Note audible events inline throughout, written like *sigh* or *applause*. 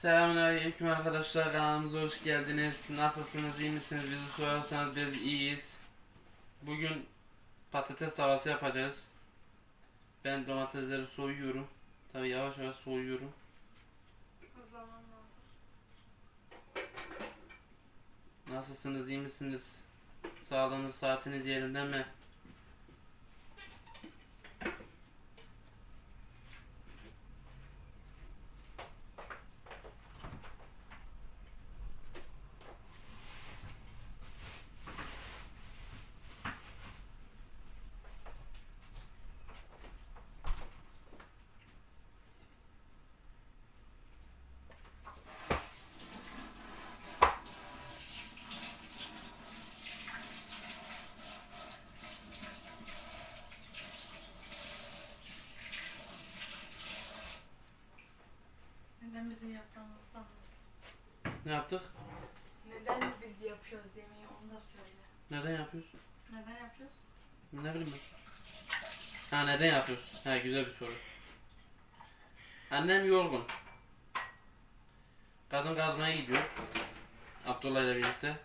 Selamünaleyküm arkadaşlar kanalımıza hoş geldiniz. Nasılsınız iyi misiniz bizi sorarsanız biz iyiyiz. Bugün patates tavası yapacağız. Ben domatesleri soyuyorum. Tabi yavaş yavaş soyuyorum. Nasılsınız iyi misiniz? Sağlığınız saatiniz yerinde mi? Neden bizim yaptığımızı da anlat. Ne yaptık? Neden biz yapıyoruz yemeği onu da söyle. Neden yapıyorsun? Neden yapıyoruz? Ne bileyim ben. Ha neden yapıyorsun? Ha güzel bir soru. Annem yorgun. Kadın kazmaya gidiyor. Abdullah ile birlikte.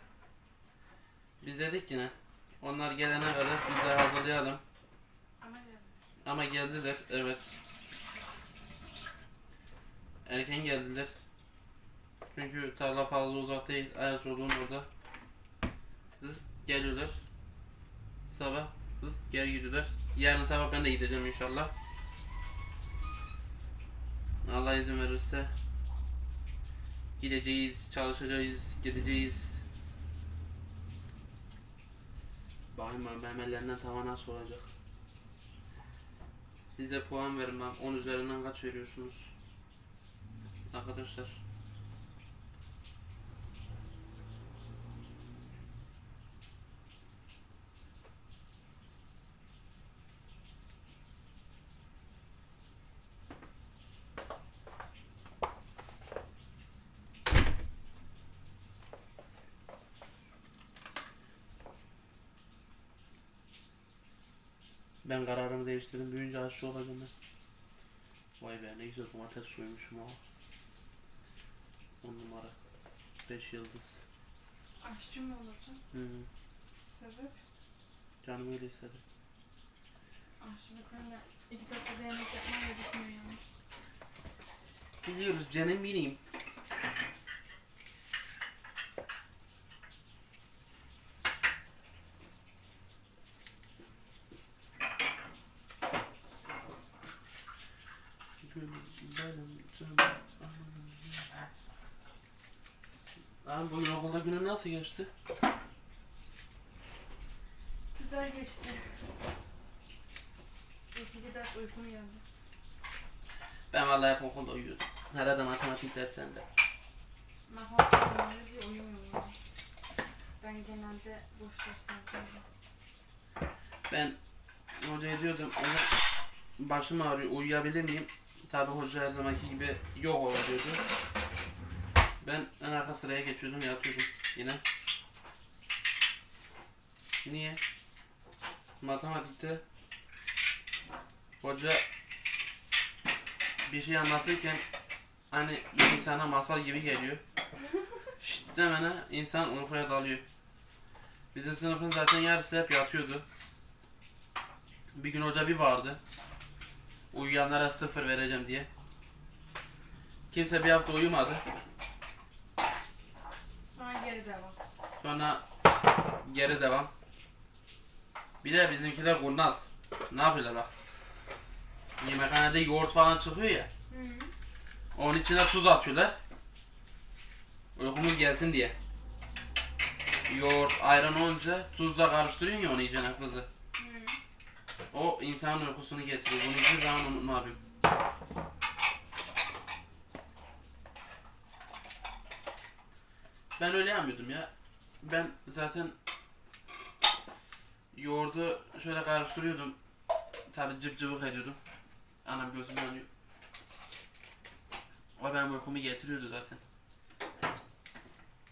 Biz dedik yine. Onlar gelene kadar biz de hazırlayalım. Ama geldi. Ama geldiler evet. Erken geldiler. Çünkü tarla fazla uzak değil. Ayas olduğum orada. Zıst geliyorlar. Sabah zıst geri gidiyorlar. Yarın sabah ben de gideceğim inşallah. Allah izin verirse. Gideceğiz, çalışacağız, gideceğiz. Bakayım ben memelerinden tava nasıl olacak. Size puan verin ben 10 üzerinden kaç veriyorsunuz? Arkadaşlar. Ben kararımı değiştirdim. Büyüyünce aşçı olacağım ben. Vay be ne güzel domates soymuşum ha. 10 numara. 5 yıldız. Aşçı mı olacaksın? Hı. Sebep? Canım öyle istedi. Aşçılık öyle iki dakikada yemek yapmayla bitmiyor yalnız. Biliyoruz canım benim. Abi bugün okulda günün nasıl geçti? İki dakika uykum geldi. Ben vallahi hep okulda uyuyordum. Herhalde matematik derslerinde. Matematik öğrenmeli diye uyumuyorum yani. Ben genelde boş derslerde Ben hocaya diyordum, hocam başım ağrıyor, uyuyabilir miyim? Tabi hoca her zamanki gibi yok o diyordu. Ben en arka sıraya geçiyordum, yatıyordum yine. Niye? Matematikte hoca bir şey anlatırken hani insana masal gibi geliyor. Şşt demene insan uykuya dalıyor. Bizim sınıfın zaten yarısı hep yatıyordu. Bir gün hoca bir vardı. Uyuyanlara sıfır vereceğim diye. Kimse bir hafta uyumadı. Sonra geri devam. Sonra geri devam. Bir de bizimkiler kurnaz. Ne yapıyorlar bak. Yemekhanede yoğurt falan çıkıyor ya. Onun içine tuz atıyorlar. Uykumuz gelsin diye. Yoğurt, ayran olunca tuzla karıştırıyorsun ya onu iyicene kızı. O insanın uykusunu getiriyor. Bunu hiçbir zaman unutma abim. Ben öyle yapmıyordum ya. Ben zaten yoğurdu şöyle karıştırıyordum. Tabi cıvık ediyordum. Anam gözüm yanıyor. O benim uykumu getiriyordu zaten.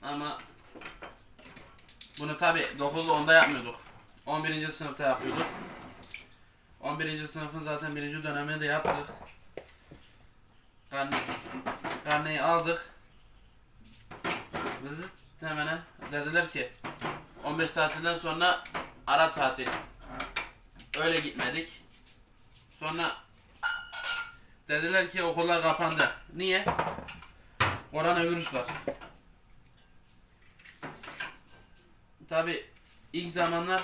Ama bunu tabi 9'da 10'da yapmıyorduk. 11. sınıfta yapıyorduk. 11. sınıfın zaten birinci dönemini de yaptık. Karne, karneyi aldık. Biz hemen dediler ki 15 tatilden sonra ara tatil. Öyle gitmedik. Sonra dediler ki okullar kapandı. Niye? Koronavirüs var. Tabi ilk zamanlar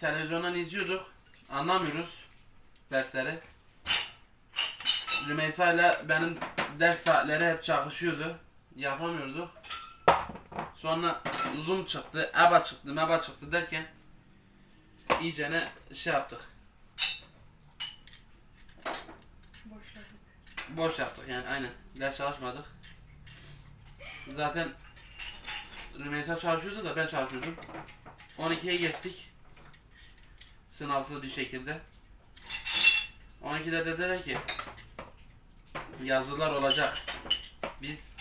televizyondan izliyorduk. Anlamıyoruz dersleri. Rümeysa ile benim ders saatleri hep çakışıyordu. Yapamıyorduk. Sonra Zoom çıktı, EBA çıktı, MEBA çıktı derken iyicene şey yaptık. Boşladık. Boş yaptık yani aynen. Ders çalışmadık. Zaten Rümeysa çalışıyordu da ben çalışmıyordum. 12'ye geçtik. Sınavsız bir şekilde. 12'de dediler ki yazılar olacak. Biz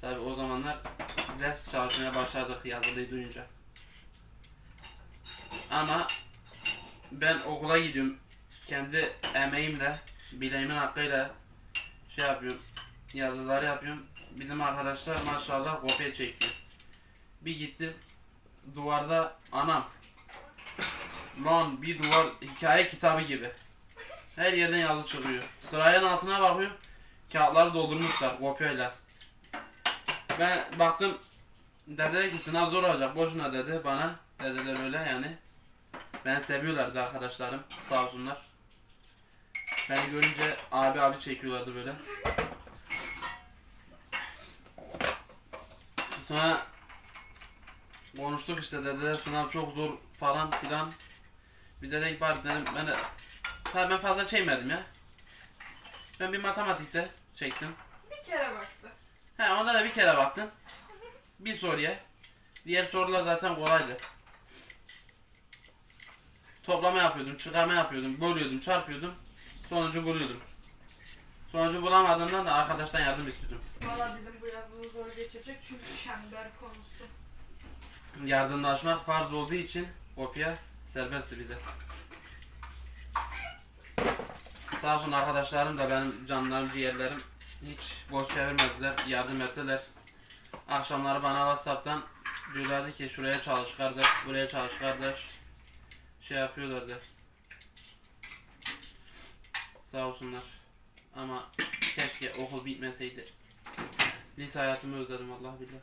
tabi o zamanlar ders çalışmaya başladık yazılıyı duyunca. Ama ben okula gidiyorum. Kendi emeğimle, bileğimin hakkıyla şey yapıyorum. Yazıları yapıyorum. Bizim arkadaşlar maşallah kopya çekiyor. Bir gittim duvarda anam lan bir duvar hikaye kitabı gibi. Her yerden yazı çıkıyor. Sırayın altına bakıyorum. Kağıtları doldurmuşlar kopyayla. Ben baktım dediler ki sınav zor olacak boşuna dedi bana. Dediler öyle yani. Ben seviyorlardı arkadaşlarım sağ olsunlar. Beni görünce abi abi çekiyorlardı böyle. Sonra konuştuk işte dediler sınav çok zor falan filan. Bize de bari dedim ben de tabii ben fazla çekmedim ya. Ben bir matematikte çektim. Bir kere baktı. He onda da bir kere baktım. Bir soruya. Diğer sorular zaten kolaydı. Toplama yapıyordum, çıkarma yapıyordum, bölüyordum, çarpıyordum. Sonucu buluyordum. Sonucu bulamadığımdan da arkadaştan yardım istiyordum. Valla bizim bu yazılı zor geçecek çünkü çember konusu. Yardımlaşmak farz olduğu için kopya serbestti bize. Sağ olsun arkadaşlarım da benim canlarım, ciğerlerim hiç boş çevirmediler, yardım ettiler. Akşamları bana Whatsapp'tan diyorlardı ki şuraya çalış kardeş, buraya çalış kardeş. Şey yapıyorlardı. Sağ olsunlar. Ama keşke okul bitmeseydi. Lise hayatımı özledim Allah bilir.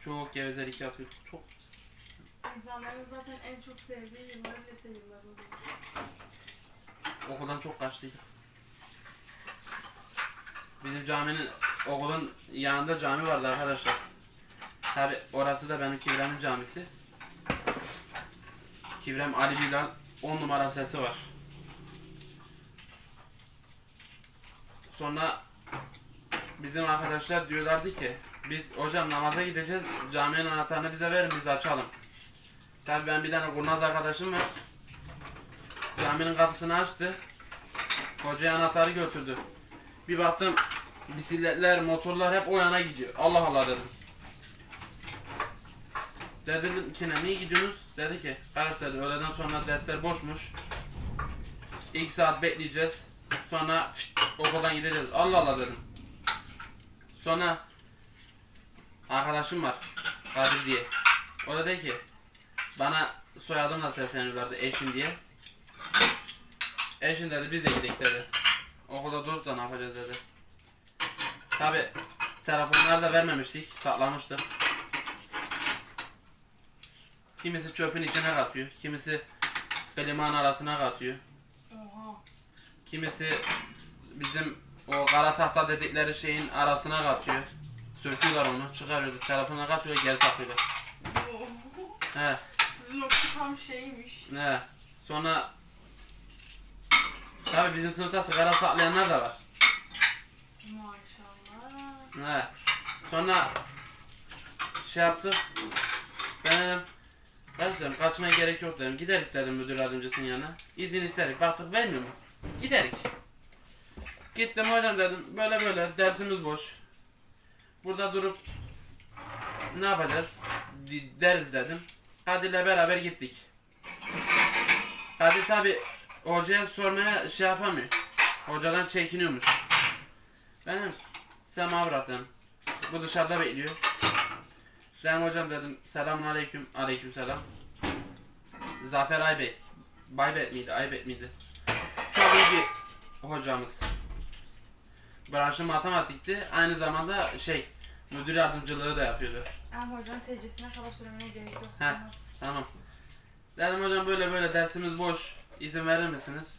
Çok gevezelik yapıyor. Çok. İnsanların zaten en çok sevdiği yıllar lise yılları. Okuldan çok kaçtıydık. Bizim caminin, okulun yanında cami vardı arkadaşlar. Tabi orası da benim Kivrem'in camisi. Kivrem Ali Bilal 10 numara sesi var. Sonra bizim arkadaşlar diyorlardı ki biz hocam namaza gideceğiz caminin anahtarını bize verin biz açalım. Tabi ben bir tane kurnaz arkadaşım var. Caminin kapısını açtı. Hocaya anahtarı götürdü. Bir baktım bisikletler, motorlar hep o yana gidiyor. Allah Allah dedim. Dedim ki ne niye gidiyorsunuz? Dedi ki kardeş dedi öğleden sonra dersler boşmuş. İlk saat bekleyeceğiz. Sonra fışt, okuldan gideceğiz. Allah Allah dedim. Sonra arkadaşım var. Kadir diye. O da dedi ki bana soyadımla sesleniyorlardı eşim diye. Eşin dedi biz de gidelim dedi. Okulda durup da ne yapacağız dedi. Tabi telefonları da vermemiştik, saklamıştık. Kimisi çöpün içine katıyor, kimisi klimağın arasına katıyor. Oha. Kimisi bizim o kara tahta dedikleri şeyin arasına katıyor. Söküyorlar onu, çıkarıyorlar, telefona katıyor, geri takıyorlar. Oo. He, Sizin okul tam şeymiş. he. Sonra Tabi bizim sınıfta sigara saklayanlar da var. Maşallah. He. Sonra şey yaptık. Ben dedim ben dedim kaçmaya gerek yok dedim. Giderik dedim müdür yardımcısının yanına. İzin isterik. Baktık vermiyor mu? Giderik. Gittim hocam dedim. Böyle böyle dersimiz boş. Burada durup ne yapacağız? Deriz dedim. Kadir'le beraber gittik. Kadir tabi hocaya sormaya şey yapamıyor. Hocadan çekiniyormuş. Benim semavratım. Bu dışarıda bekliyor. Dedim hocam dedim selamun aleyküm. Aleyküm selam. Zafer Aybek. Baybek miydi? Aybek miydi? Çok iyi bir hocamız. Branşı matematikti. Aynı zamanda şey müdür yardımcılığı da yapıyordu. Ama hocam tecrübesine kadar söylemeye gerek yok. Heh. Tamam. Dedim hocam böyle böyle dersimiz boş. İzin verir misiniz?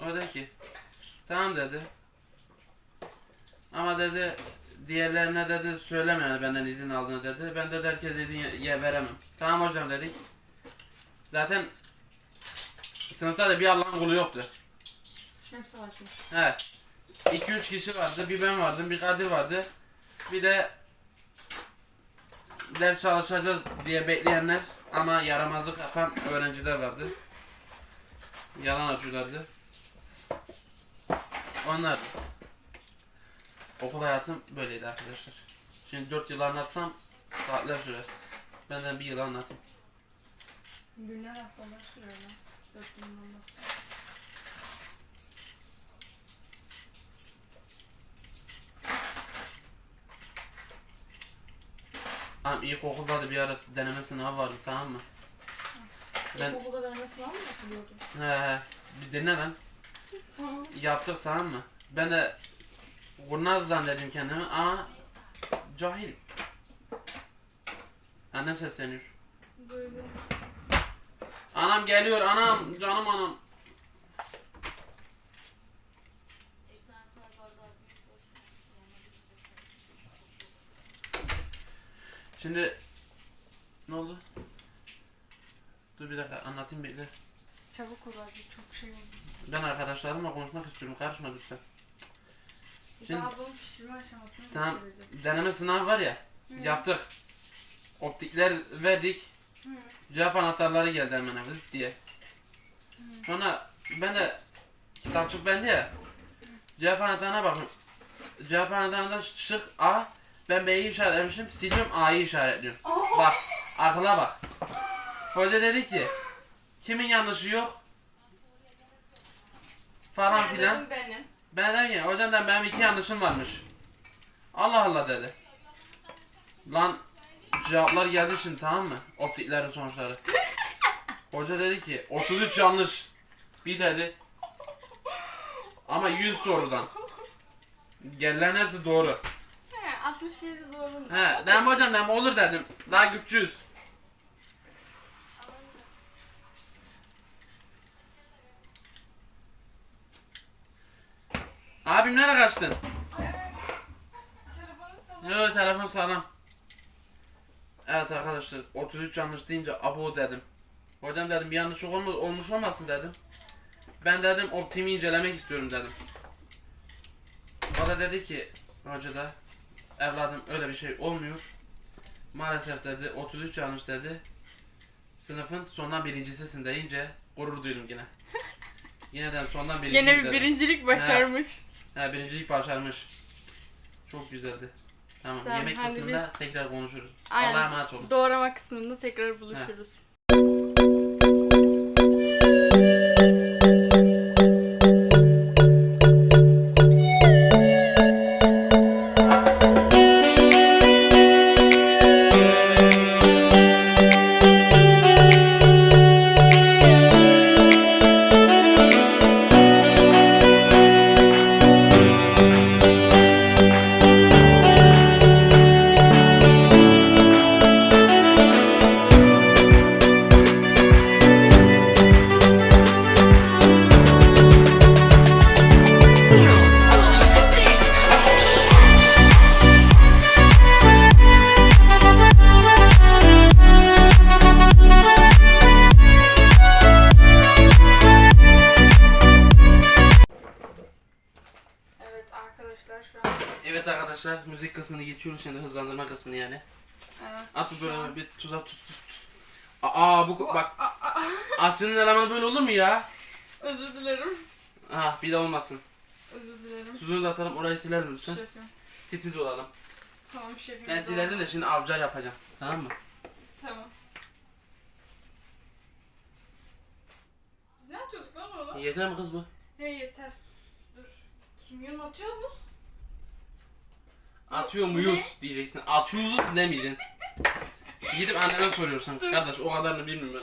O dedi ki tamam dedi. Ama dedi diğerlerine dedi söyleme yani benden izin aldığını dedi. Ben de herkes izin ye- ye veremem. Tamam hocam dedik. Zaten sınıfta da bir Allah'ın kulu yoktu. He. 2-3 kişi vardı. Bir ben vardım, bir Kadir vardı. Bir de ders çalışacağız diye bekleyenler ama yaramazlık yapan öğrenciler vardı. Yalan açıyorlardı. Onlar. Okul hayatım böyleydi arkadaşlar. Şimdi 4 yıl anlatsam saatler sürer. Benden bir yıl anlatayım. Günler haftalar sürüyor lan. Dört günden bak. Tamam ilkokulda da bir ara deneme sınavı vardı tamam mı? Ben- İlkokulda deneme sınavı mı yapılıyordu? He he. Bir dinle lan. Tamam. Yaptık tamam mı? Ben de kurnaz zannettim kendimi ama cahil. Annem sesleniyor. Böyle. Anam geliyor anam canım anam. Şimdi ne oldu? Dur bir dakika anlatayım bekle. Çabuk ol abi çok şey oldu. Ben arkadaşlarımla konuşmak istiyorum karışma lütfen. Şimdi- Daha bunun pişirme aşamasını Tamam. Deneme sınavı var ya yaptık. Optikler verdik. Hı. Cevap anahtarları geldi hemen vızıt diye. Sonra ben de kitapçık bende ya. Cevap anahtarına bakın. Cevap anahtarından şık A. Ben B'yi işaretlemişim. Siliyorum A'yı işaretliyorum. Bak akla bak. Hoca dedi ki kimin yanlışı yok? Falan filan. benim. Ben dedim ki hocam benim iki yanlışım varmış. Allah Allah dedi. Lan cevaplar geldi şimdi tamam mı? Optiklerin sonuçları. Hoca dedi ki 33 yanlış. Bir dedi. Ama 100 sorudan. Gelen hepsi doğru. He 67 doğru? He, dedim hocam dedim olur dedim. Daha güçlüyüz. Abim nereye kaçtın? Yok telefon sağlam. Evet arkadaşlar 33 yanlış deyince abo dedim. Hocam dedim bir yanlışlık olma, olmuş olmasın dedim. Ben dedim optimi incelemek istiyorum dedim. O da dedi ki hoca da evladım öyle bir şey olmuyor. Maalesef dedi 33 yanlış dedi. Sınıfın sondan birincisisin deyince gurur duydum yine. *laughs* Yine de sondan birinci Gene bir birincilik başarmış. He birincilik başarmış. Çok güzeldi. Tamam, Tamam, yemek hadi kısmında tekrar konuşuruz. Aynen. Allah'a emanet olun. Doğrama kısmında tekrar buluşuruz. Arkadaşlar müzik kısmını geçiyoruz şimdi hızlandırma kısmını yani. Evet. At bir böyle bir tuza tuz tuz tuz. Aa bu bak aşçının elemanı böyle olur mu ya? Özür dilerim. Ah bir de olmasın. Özür dilerim. Tuzunu da atalım orayı silelim lütfen. Şefim. Titiz olalım. Tamam şefim. Ben silerdim de şimdi avcar yapacağım. Tamam mı? Tamam. Ne atıyorduk lan oğlum? Yeter mi kız bu? He yeter. Dur. Kimyon atıyor musun? Atıyor muyuz diyeceksin. Atıyoruz demeyeceksin. Gidip anneme soruyorsun. Kardeş o kadarını bilmiyorum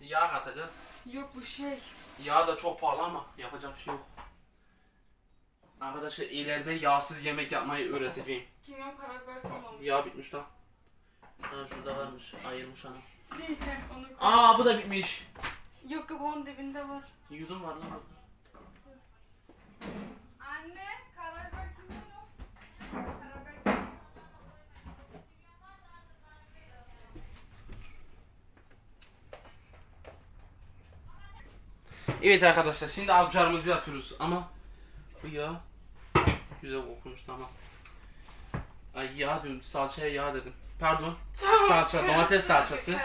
ben. Yağ katacağız. Yok bu şey. Yağ da çok pahalı ama yapacak bir şey yok. Arkadaşlar ileride yağsız yemek yapmayı öğreteceğim. Kimyon karabiber kalmamış. Yağ bitmiş lan. Ha şurada varmış. Ayırmış ana. *laughs* Onu koy. Aa bu da bitmiş. Yok yok onun dibinde var. Yudum var lan burada. Evet arkadaşlar şimdi avcarımızı yapıyoruz ama bu yağ güzel kokmuş tamam. Ay yağ diyorum salçaya yağ dedim. Pardon. Salça domates salçası.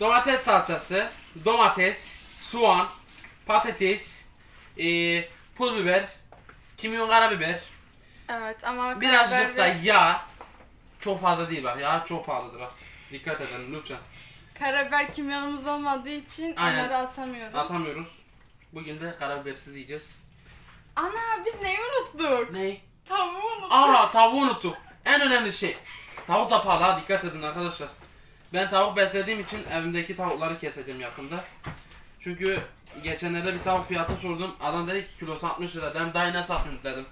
Domates salçası, domates, soğan, patates, eee pul biber, kimyon karabiber, Evet ama birazcık da karabiber, yağ. Çok fazla değil bak yağ çok pahalıdır bak. Dikkat edin lütfen. Karabiber kimyonumuz olmadığı için Aynen. onları atamıyoruz. Atamıyoruz. Bugün de karabibersiz yiyeceğiz. Ana biz neyi unuttuk? Ne? Tavuğu unuttuk. Aa tavuğu unuttuk. En önemli şey. Tavuk da pahalı ha dikkat edin arkadaşlar. Ben tavuk beslediğim için evimdeki tavukları keseceğim yakında. Çünkü geçenlerde bir tavuk fiyatı sordum. Adam dedi ki kilosu 60 lira. Dedim daha ne satıyorsun dedim.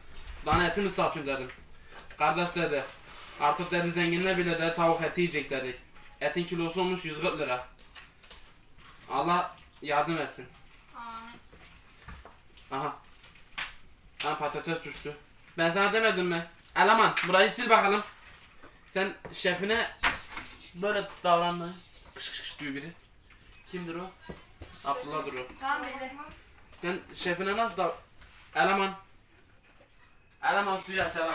Daha eti mi satıyorsun dedim. Kardeş dedi. Artık dedi zenginler bile de tavuk eti yiyecek dedi. Etin kilosu olmuş 140 lira. Allah yardım etsin. Aa, Aha. Ha patates düştü. Ben sana demedim mi? Eleman burayı sil bakalım. Sen şefine böyle davranma. Kış kış kış diyor biri. Kimdir o? Abdullah'dır o. Tamam beyler. Sen şefine nasıl dav... Eleman. Eleman suyu aç eleman.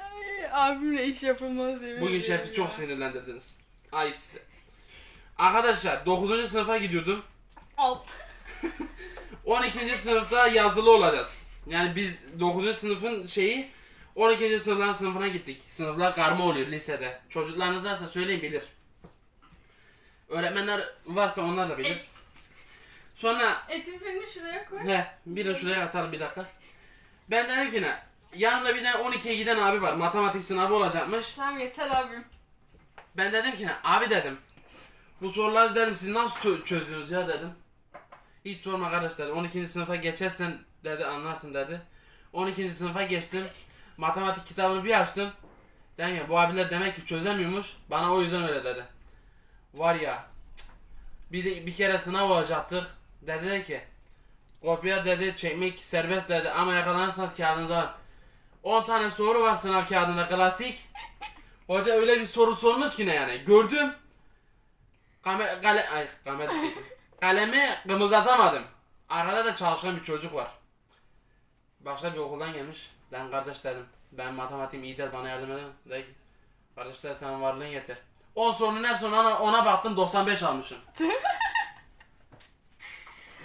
Ay, abimle iş yapılmaz yemin Bugün ediyorum şefi çok ya. sinirlendirdiniz. Ait size. Arkadaşlar 9. sınıfa gidiyordum. Alt. *laughs* 12. sınıfta yazılı olacağız. Yani biz 9. sınıfın şeyi 12. sınıfların sınıfına gittik. Sınıflar karma oluyor lisede. Çocuklarınız varsa söyleyin bilir. Öğretmenler varsa onlar da bilir. Sonra Etin şuraya koy. he bir de şuraya atalım bir dakika. Ben dedim ki ne? Yanımda bir tane 12'ye giden abi var. Matematik sınavı olacakmış. Tamam yeter abim. Ben dedim ki? Abi dedim. Bu soruları dedim siz nasıl çö- çözüyorsunuz ya dedim. Hiç sorma kardeş dedi. 12. sınıfa geçersen dedi anlarsın dedi. 12. sınıfa geçtim. Matematik kitabını bir açtım. Dedim ya bu abiler demek ki çözemiyormuş. Bana o yüzden öyle dedi. Var ya. Bir de bir kere sınav olacaktık. Dediler ki kopya dedi çekmek serbest dedi ama yakalanırsanız kağıdınıza var. 10 tane soru var sınav kağıdında klasik. Hoca öyle bir soru sormuş ki ne yani. Gördüm. Kame, kale, ay, kame. Kalemi kımıldatamadım. Arkada da çalışan bir çocuk var. Başka bir okuldan gelmiş. Ben kardeş dedim. Ben matematiğim iyi der bana yardım edin. Dedi. Kardeşler sen varlığın yeter. 10 sorunun hepsini ona, ona baktım 95 almışım. *laughs*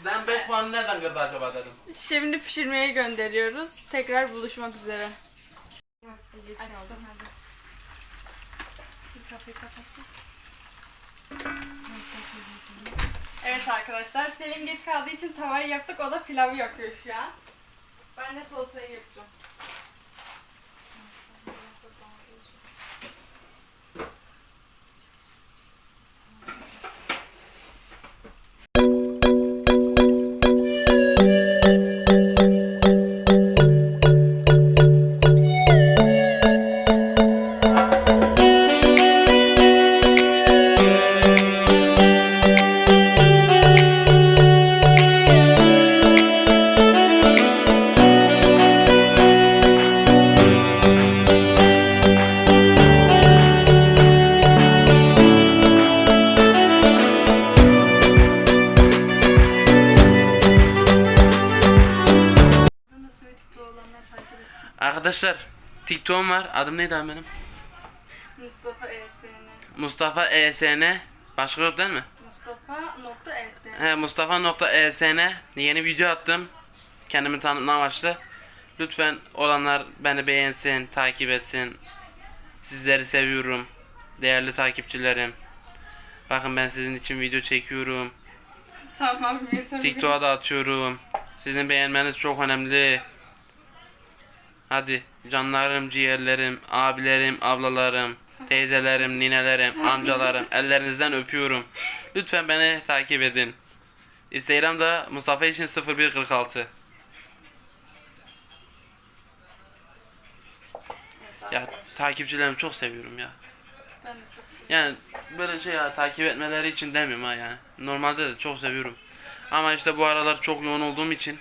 ben 5 puanı nereden kırdı acaba dedim. Şimdi pişirmeye gönderiyoruz. Tekrar buluşmak üzere. Açtım hadi. Bir kapıyı kapatayım. Evet arkadaşlar Selim geç kaldığı için tavayı yaptık o da pilavı yapıyor şu an. Ben de salatayı yapacağım. Arkadaşlar TikTok'um var. Adım neydi abi benim? Mustafa ESN. Mustafa ESN. Başka yok değil mi? Mustafa nokta ESN. He Mustafa.esn yeni video attım. Kendimi tanıtma amaçlı. Lütfen olanlar beni beğensin, takip etsin. Sizleri seviyorum. Değerli takipçilerim. Bakın ben sizin için video çekiyorum. Tamam yeter. TikTok'a da atıyorum. Sizin beğenmeniz çok önemli. Hadi canlarım, ciğerlerim, abilerim, ablalarım, teyzelerim, ninelerim, amcalarım *laughs* ellerinizden öpüyorum. Lütfen beni takip edin. Instagram'da Mustafa için 0146. Ya takipçilerimi çok seviyorum ya. Ben de çok seviyorum. Yani böyle şey ya takip etmeleri için demiyorum ha yani. Normalde de çok seviyorum. Ama işte bu aralar çok yoğun olduğum için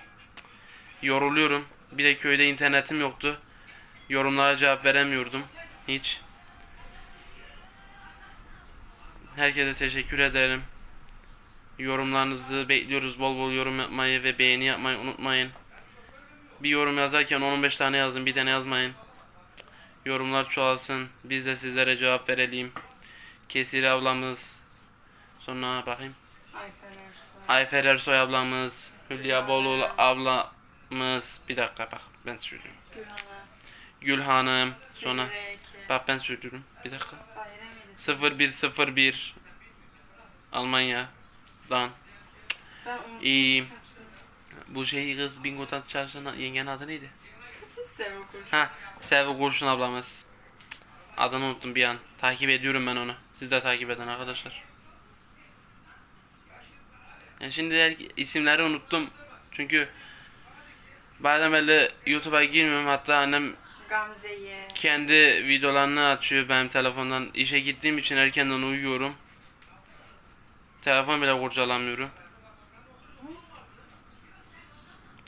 yoruluyorum. Bir de köyde internetim yoktu. Yorumlara cevap veremiyordum. Hiç. Herkese teşekkür ederim. Yorumlarınızı bekliyoruz. Bol bol yorum yapmayı ve beğeni yapmayı unutmayın. Bir yorum yazarken 10-15 tane yazın. Bir tane yazmayın. Yorumlar çoğalsın. Biz de sizlere cevap verelim. Kesir ablamız. Sonra bakayım. Ayfer Ersoy. Ayfer Ersoy ablamız. Hülya Bolul ablamız. Bir dakika bak ben söylüyorum. Gülhan'a. Gül Hanım. Sonra bak ben söylüyorum. Bir dakika. Sayre miydi? 0101 Almanya'dan. Hepsini. Bu şey kız Bingo'dan çalışan yengenin adı neydi? *laughs* Kurşun. Ha, Selvi Kurşun ablamız. Adını unuttum bir an. Takip ediyorum ben onu. Siz de takip edin arkadaşlar. Yani şimdi isimleri unuttum. Çünkü bazen böyle YouTube'a girmiyorum. Hatta annem Gamze'yi. kendi videolarını açıyor benim telefondan. İşe gittiğim için erkenden uyuyorum. Telefon bile kurcalamıyorum.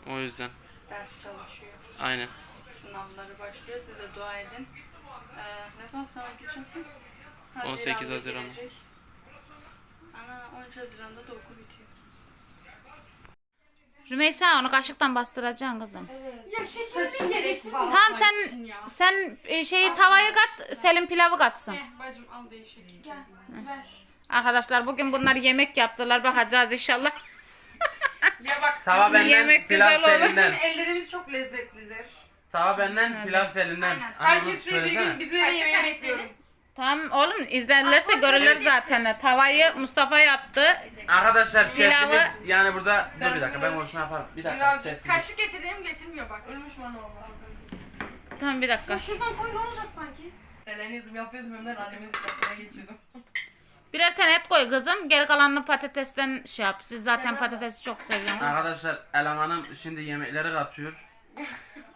O yüzden. Ders çalışıyor. Aynen. Sınavları başlıyor. Siz de dua edin. Ee, ne zaman sınava gireceksin? 18 Haziran'da Haziran'da. girecek. Ana 13 Haziran'da da okul bitiyor. Rümeysa onu kaşıktan bastıracaksın kızım. Ya şeker ne gerek var? Tamam sen sen e, şeyi tavayı kat, Selim pilavı katsın. Gel bacım al değişik. Gel ver. Arkadaşlar bugün bunlar yemek yaptılar. Bakacağız inşallah. *laughs* Ya bak Tava benden, Yemek pilav güzel olur. Selin'den. ellerimiz çok lezzetlidir. Tava benden, pilav Selin'den. Aynen. Ana, bunu Herkes bir söylesene. gün bize yemeğe bekliyorum. Tamam oğlum izlerlerse görürler zaten. Tavayı Mustafa yaptı. Arkadaşlar Pilavı- şefimiz yani burada dur bir dakika ben konuşma yaparım. Bir dakika Birazcık sessiz. kaşık getireyim getirmiyor bak. Ölmüş bana olma. Tamam bir dakika. Şuradan koy ne olacak sanki? Elenizm yapıyordum hemen annemin sıkıntına geçiyordum. Birer tane et koy kızım. Geri kalanını patatesten şey yap. Siz zaten patatesi çok seviyorsunuz. Arkadaşlar elemanım şimdi yemekleri katıyor. *laughs*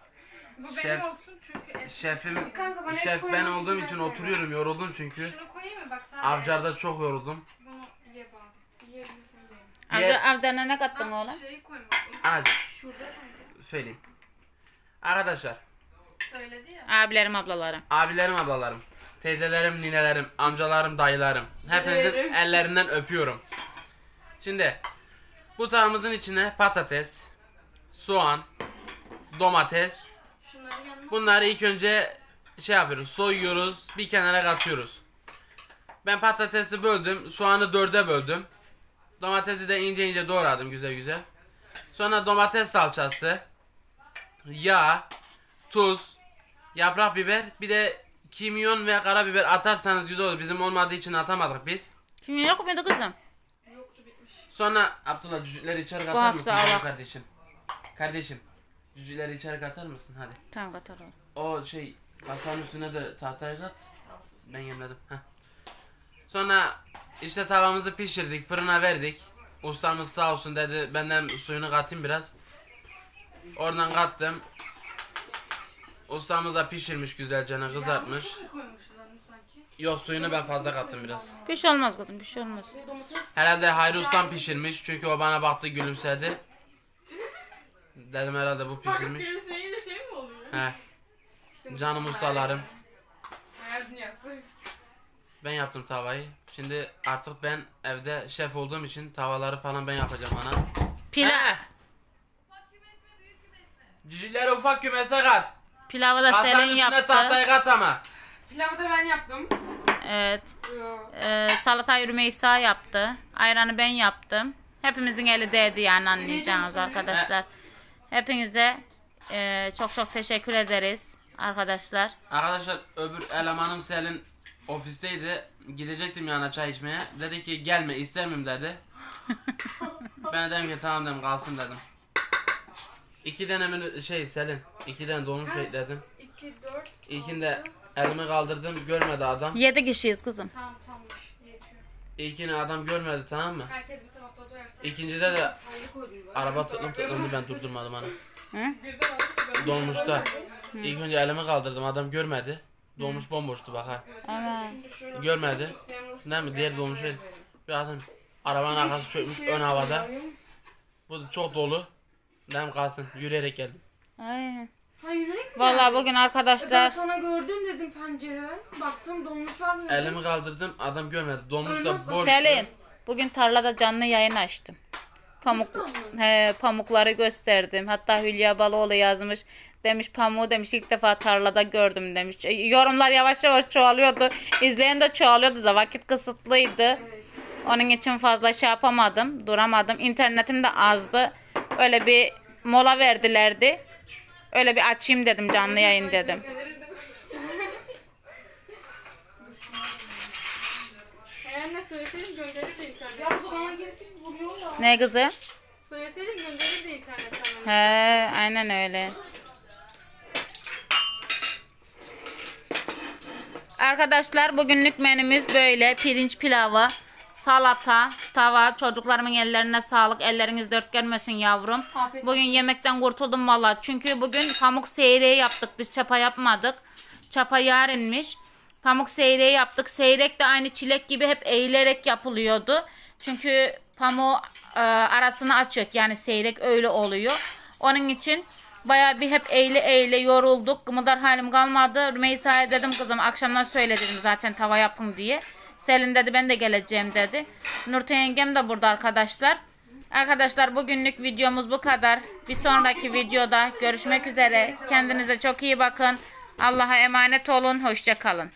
Bu Şef- benim olsun çünkü et. Şefim, Kanka, bana et şef ben olduğum için oturuyorum yoruldum çünkü. Şunu koyayım mı bak sen Avcarda çok yoruldum. Bunu ye bak. Yiyebilirsin benim. Avca, avcana ne kattın Aa, oğlum? Şeyi koymadım. Hadi Şurada kanka. söyleyeyim. Arkadaşlar Söyledi ya. Abilerim ablalarım. abilerim ablalarım, teyzelerim, ninelerim, amcalarım, dayılarım. Hepinizin ellerinden öpüyorum. Şimdi bu tavamızın içine patates, soğan, domates, Yanına. Bunları ilk önce şey yapıyoruz, soyuyoruz, bir kenara katıyoruz. Ben patatesi böldüm, soğanı dörde böldüm. Domatesi de ince ince doğradım güzel güzel. Sonra domates salçası, yağ, tuz, yaprak biber, bir de kimyon ve karabiber atarsanız güzel olur. Bizim olmadığı için atamadık biz. Kimyon yok muydu kızım? Yoktu bitmiş. Sonra Abdullah cücükleri içeri katar hafta mısın Allah. kardeşim? Kardeşim, cücükleri içeri katar mısın? Hadi. Tamam katar oğlum. O şey kasanın üstüne de tahtayı kat. Ben yemledim. Heh. Sonra işte tavamızı pişirdik, fırına verdik. Ustamız sağ olsun dedi benden suyunu katayım biraz. Oradan kattım. Ustamız da pişirmiş güzelce kızartmış. Yok suyunu ben fazla kattım biraz. Bir şey olmaz kızım bir şey olmaz. Herhalde Hayri Ustam pişirmiş çünkü o bana baktı gülümsedi. Dedim herhalde bu pişirmiş. birisi yiyince şey mi oluyor? He. İşte Canım ustalarım. Hayal dünyası. Ben yaptım tavayı. Şimdi artık ben evde şef olduğum için tavaları falan ben yapacağım ana. Pilav, He. Cücükleri ufak kümese kat. pilavı da Kasanın Selin üstüne yaptı. tahtayı kat ama. Pilavı da ben yaptım. Evet. Yo. Ee, salatayı Rümeysa yaptı. Ayranı ben yaptım. Hepimizin eli değdi yani anlayacağınız arkadaşlar. Hepinize e, çok çok teşekkür ederiz arkadaşlar. Arkadaşlar öbür elemanım Selin ofisteydi. Gidecektim yana çay içmeye. Dedi ki gelme istemiyorum dedi. *laughs* ben dedim ki tamam dedim kalsın dedim. İki denemin şey Selin. iki tane dolmuş bekledim. 2, 4, İlkinde elimi kaldırdım görmedi adam. 7 kişiyiz kızım. Tamam tamam. Yetiyor. İlkini adam görmedi tamam mı? Herkes bir. İkincide de ben. araba tıklım tıklımdı ben durdurmadım hani. Ben- Dolmuşta. İlk önce elimi kaldırdım adam görmedi. Dolmuş bomboştu bak ha. Evet. Görmedi. Değil mi? Diğer dolmuş değil. Bir adam arabanın arkası çökmüş ön havada. Bu çok dolu. Dedim kalsın. Yürüyerek geldim. Aynen. Sen yürüyerek mi Vallahi geldin? bugün Ben arkadaşlar sana gördüm dedim pencereden. Baktım dolmuş var dedim. Elimi kaldırdım adam görmedi. Dolmuş da boş. Selin bugün tarlada canlı yayın açtım. Pamuk he, pamukları gösterdim. Hatta Hülya Baloğlu yazmış. Demiş pamuğu demiş ilk defa tarlada gördüm demiş. E, Yorumlar yavaş yavaş çoğalıyordu. İzleyen de çoğalıyordu da vakit kısıtlıydı. Onun için fazla şey yapamadım. Duramadım. İnternetim de azdı. Öyle bir mola verdilerdi. Öyle bir açayım dedim canlı yayın dedim. *laughs* Eğer ne Ne kızı? Söyleseydin gönderirdi internetten. He, aynen öyle. Arkadaşlar bugünlük menümüz böyle. Pirinç pilavı, salata, tava. Çocuklarımın ellerine sağlık. Elleriniz dört gelmesin yavrum. Afiyet Bugün yemekten kurtuldum valla. Çünkü bugün pamuk seyreği yaptık. Biz çapa yapmadık. Çapa yarınmış. Pamuk seyreği yaptık. Seyrek de aynı çilek gibi hep eğilerek yapılıyordu. Çünkü pamuğu e, arasını açıyor. Yani seyrek öyle oluyor. Onun için baya bir hep eğle eğle yorulduk. Gımıldar halim kalmadı. Rümeysa'ya dedim kızım akşamdan söyledim zaten tava yapın diye. Selin dedi ben de geleceğim dedi. Nurten yengem de burada arkadaşlar. Arkadaşlar bugünlük videomuz bu kadar. Bir sonraki videoda görüşmek üzere. Kendinize çok iyi bakın. Allah'a emanet olun. Hoşça kalın.